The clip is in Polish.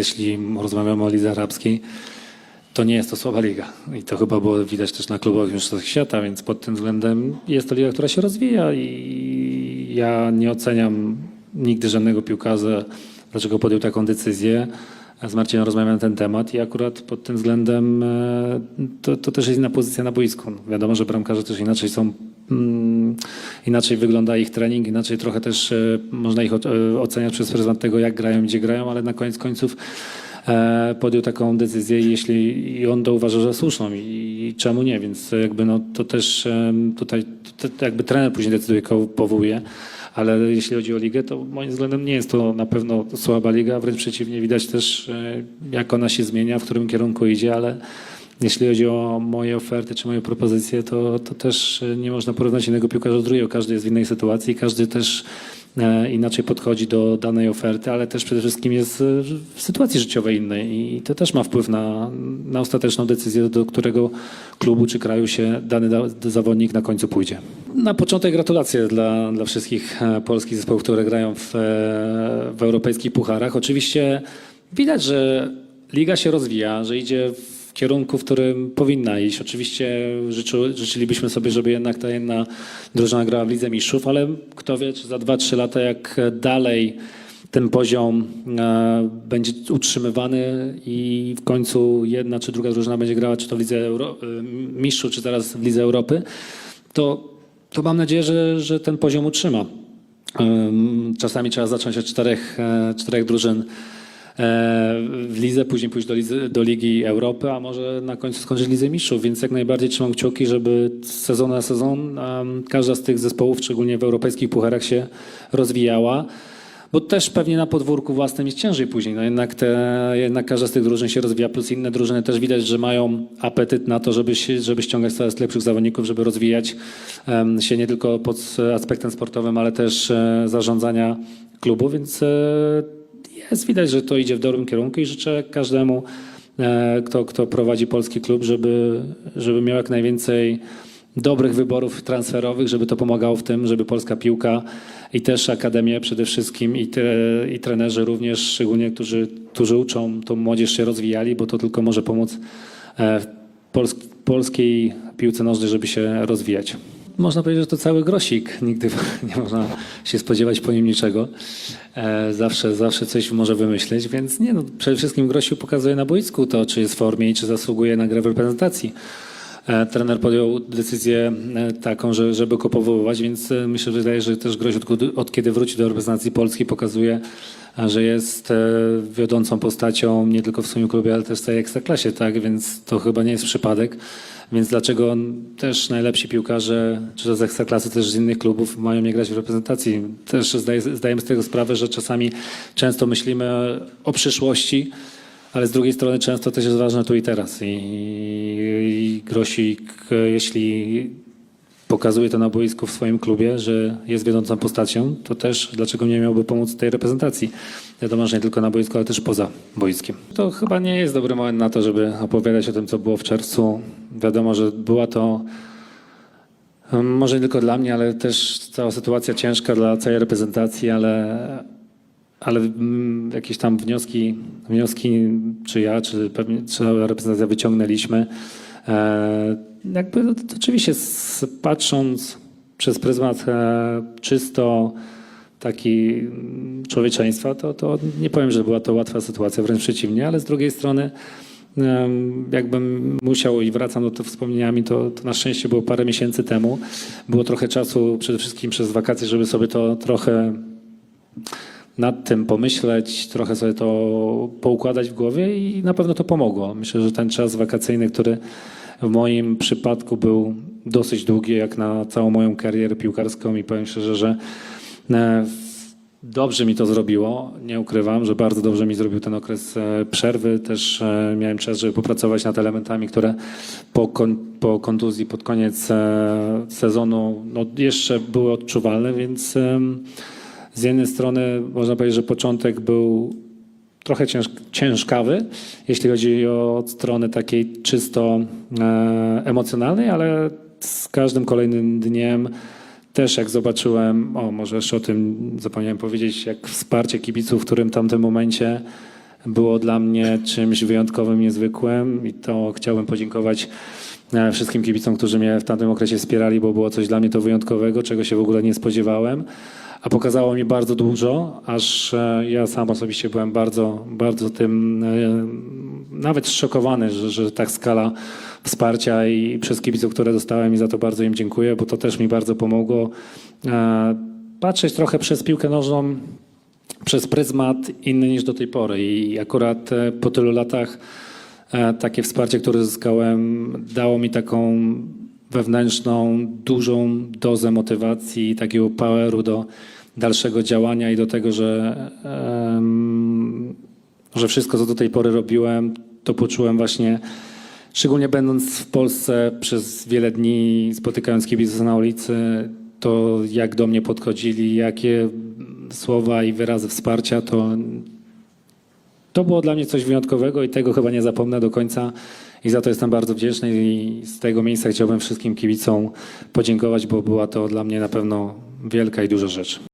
Jeśli rozmawiamy o lidze arabskiej, to nie jest to słaba liga. I to chyba było widać też na klubowych mistrzostwach świata, więc pod tym względem jest to liga, która się rozwija i ja nie oceniam nigdy żadnego piłkarza, dlaczego podjął taką decyzję. Z Marcinem rozmawiam na ten temat i akurat pod tym względem e, to, to też jest inna pozycja na boisku. Wiadomo, że bramkarze też inaczej są, mm, inaczej wygląda ich trening, inaczej trochę też e, można ich e, oceniać przez pryzmat tego, jak grają, gdzie grają, ale na koniec końców e, podjął taką decyzję jeśli i on to uważa, że słuszną i, i czemu nie, więc jakby no to też tutaj to, to jakby trener później decyduje, kogo powołuje, ale jeśli chodzi o ligę, to moim względem nie jest to na pewno słaba liga, wręcz przeciwnie, widać też jak ona się zmienia, w którym kierunku idzie, ale jeśli chodzi o moje oferty czy moje propozycje, to, to też e, nie można porównać jednego piłkarza do drugiego. Każdy jest w innej sytuacji, każdy też e, inaczej podchodzi do danej oferty, ale też przede wszystkim jest e, w sytuacji życiowej innej i to też ma wpływ na, na ostateczną decyzję, do którego klubu czy kraju się dany da, zawodnik na końcu pójdzie. Na początek gratulacje dla, dla wszystkich polskich zespołów, które grają w, w europejskich pucharach. Oczywiście widać, że liga się rozwija, że idzie w kierunku, w którym powinna iść. Oczywiście życzy, życzylibyśmy sobie, żeby jednak ta jedna drużyna grała w Lidze Mistrzów, ale kto wie, czy za 2-3 lata, jak dalej ten poziom e, będzie utrzymywany i w końcu jedna czy druga drużyna będzie grała, czy to w Lidze Euro, e, Mistrzów, czy teraz w Lidze Europy, to, to mam nadzieję, że, że ten poziom utrzyma. Ym, Czasami trzeba zacząć od czterech, e, czterech drużyn w lidze, później pójść do, do Ligi Europy, a może na końcu skończyć Lidze Mistrzów, więc jak najbardziej trzymam kciuki, żeby z sezonu na sezon każda z tych zespołów, szczególnie w europejskich pucharach się rozwijała. Bo też pewnie na podwórku własnym jest ciężej później. No jednak, te, jednak każda z tych drużyn się rozwija, plus inne drużyny też widać, że mają apetyt na to, żeby, się, żeby ściągać coraz lepszych zawodników, żeby rozwijać em, się nie tylko pod aspektem sportowym, ale też e, zarządzania klubu, więc e, jest widać, że to idzie w dobrym kierunku i życzę każdemu, e, kto, kto prowadzi polski klub, żeby, żeby miał jak najwięcej dobrych wyborów transferowych, żeby to pomagało w tym, żeby polska piłka i też akademie przede wszystkim i, te, i trenerzy również, szczególnie którzy, którzy uczą tą młodzież się rozwijali, bo to tylko może pomóc e, polskiej piłce nożnej, żeby się rozwijać. Można powiedzieć, że to cały grosik. Nigdy nie można się spodziewać po nim niczego. E, Zawsze, zawsze coś może wymyśleć, więc nie no, przede wszystkim Grosiu pokazuje na boisku to, czy jest w formie i czy zasługuje na grę w reprezentacji. E, Trener podjął decyzję e, taką, że, żeby go powoływać, więc e, myślę, że wydaje, że też Groś od, od kiedy wróci do reprezentacji Polski pokazuje, że jest wiodącą postacią nie tylko w swoim klubie, ale też w całej ekstraklasie, tak? Więc to chyba nie jest przypadek. Więc dlaczego też najlepsi piłkarze, czy to z ekstraklasy, też z innych klubów mają nie grać w reprezentacji? Też zdaje, zdajemy z tego sprawę, że czasami często myślimy o przyszłości, ale z drugiej strony często też jest ważne tu i teraz. I, i Grosik, jeśli pokazuje to na boisku w swoim klubie, że jest wiodącą postacią, to też dlaczego nie miałby pomóc tej reprezentacji? Wiadomo, że nie tylko na boisku, ale też poza boiskiem. To chyba nie jest dobry moment na to, żeby opowiadać o tym, co było w czerwcu. Wiadomo, że była to może nie tylko dla mnie, ale też cała sytuacja ciężka dla całej reprezentacji, ale, ale mm, jakieś tam wnioski, wnioski czy ja, czy, pewnie, czy reprezentacja wyciągnęliśmy. E, jakby to, oczywiście s- patrząc przez pryzmat e, czysto taki mm, człowieczeństwa, to, to nie powiem, że była to łatwa sytuacja, wręcz przeciwnie, ale z drugiej strony jakbym musiał i wracam do to wspomnieniami, to, to na szczęście było parę miesięcy temu. Było trochę czasu przede wszystkim przez wakacje, żeby sobie to trochę nad tym pomyśleć, trochę sobie to poukładać w głowie i na pewno to pomogło. Myślę, że ten czas wakacyjny, który w moim przypadku był dosyć długi, jak na całą moją karierę piłkarską i powiem szczerze, że e, dobrze mi to zrobiło. Nie ukrywam, że bardzo dobrze mi zrobił ten okres e, przerwy. Też e, miałem czas, żeby popracować nad elementami, które po, kon, po kontuzji pod koniec sezonu no, jeszcze były odczuwalne, więc z jednej strony można powiedzieć, że początek był trochę cięż, ciężkawy, jeśli chodzi o od strony takiej czysto e, emocjonalnej, ale z każdym kolejnym dniem też jak zobaczyłem, o może jeszcze o tym zapomniałem powiedzieć, jak wsparcie kibiców w którym tamtym momencie było dla mnie czymś wyjątkowym, niezwykłym i to chciałbym podziękować e, wszystkim kibicom, którzy mnie w tamtym okresie wspierali, bo było coś dla mnie to wyjątkowego, czego się w ogóle nie spodziewałem. A pokazało mi bardzo dużo, aż e, ja sam osobiście byłem bardzo, bardzo tym e, nawet zszokowany, że, że tak skala wsparcia i przez kibiców, które dostałem i za to bardzo im dziękuję, bo to też mi bardzo pomogło e, patrzeć trochę przez piłkę nożną przez pryzmat inny niż do tej pory. I akurat po tylu latach takie wsparcie, które zyskałem, dało mi taką wewnętrzną, dużą dozę motywacji takiego poweru do dalszego działania i do tego, że, że wszystko, co do tej pory robiłem, to poczułem właśnie, szczególnie będąc w Polsce przez wiele dni, spotykając kibiców na ulicy, to jak do mnie podchodzili, jakie słowa i wyrazy wsparcia, to, to było dla mnie coś wyjątkowego i tego chyba nie zapomnę do końca. I za to jestem bardzo wdzięczny i z tego miejsca chciałbym wszystkim kibicom podziękować, bo była to dla mnie na pewno wielka i duża rzecz.